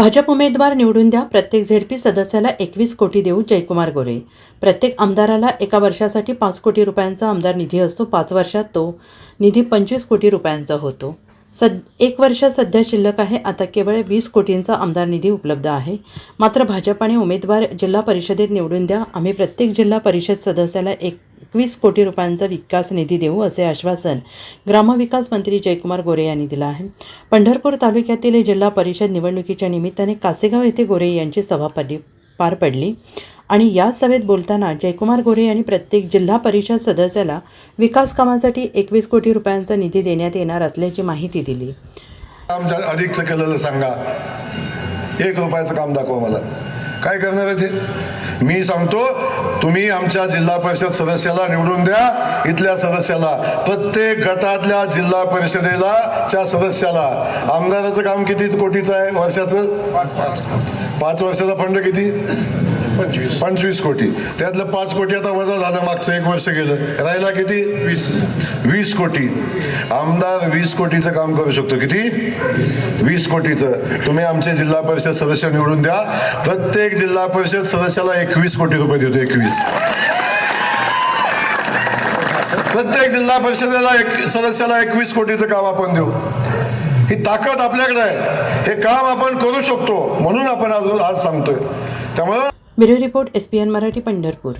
भाजप उमेदवार निवडून द्या प्रत्येक झेडपी सदस्याला एकवीस कोटी देऊ जयकुमार गोरे. प्रत्येक आमदाराला एका वर्षासाठी पाच कोटी रुपयांचा आमदार निधी असतो पाच वर्षात तो निधी पंचवीस कोटी रुपयांचा होतो. सद एक वर्ष सध्या शिल्लक आहे आता केवळ वीस कोटींचा आमदार निधी उपलब्ध आहे. मात्र भाजपाने उमेदवार जिल्हा परिषदेत निवडून द्या आम्ही प्रत्येक जिल्हा परिषद सदस्याला एक एकवीस कोटी रुपयांचा विकास निधी देऊ असे आश्वासन ग्रामविकास मंत्री जयकुमार गोरे यांनी दिलं आहे. पंढरपूर तालुक्यातील जिल्हा परिषद निवडणुकीच्या निमित्ताने कासेगाव येथे गोरे यांची सभा पडली पार पडली. आणि या सभेत बोलताना जयकुमार गोरे यांनी प्रत्येक जिल्हा परिषद सदस्याला विकास कामासाठी एकवीस कोटी रुपयांचा निधी देण्यात येणार असल्याची माहिती दिली. काम अधिकचं केलेलं सांगा. एक रुपयाचं काम दाखवा मला. काय करणार आहे ते मी सांगतो तुम्ही आमच्या जिल्हा परिषद सदस्याला निवडून द्या इथल्या सदस्याला. प्रत्येक गटातल्या जिल्हा परिषदेला च्या सदस्याला. आमदाराचं काम किती? कोटीचं आहे वर्षाचं. पाच वर्षाचा फंड किती? पंचवीस. पंचवीस कोटी. त्यातलं पाच कोटी आता वजा झालं मागचं एक वर्ष गेलं. राहिला किती? वीस. वीस कोटी. आमदार वीस कोटीचं काम करू शकतो. किती? वीस. कोटीचं. तुम्ही आमचे जिल्हा परिषद सदस्य निवडून द्या. प्रत्येक जिल्हा परिषद सदस्याला एकवीस कोटी रुपये देतो एकवीस. प्रत्येक जिल्हा परिषदेला एक सदस्याला एकवीस कोटीचं काम आपण देऊ. ही ताकद आपल्याकडे आहे. हे काम आपण करू शकतो म्हणून आपण आज आज सांगतोय. त्यामुळं bureau report S P N Marathi Pandharpur.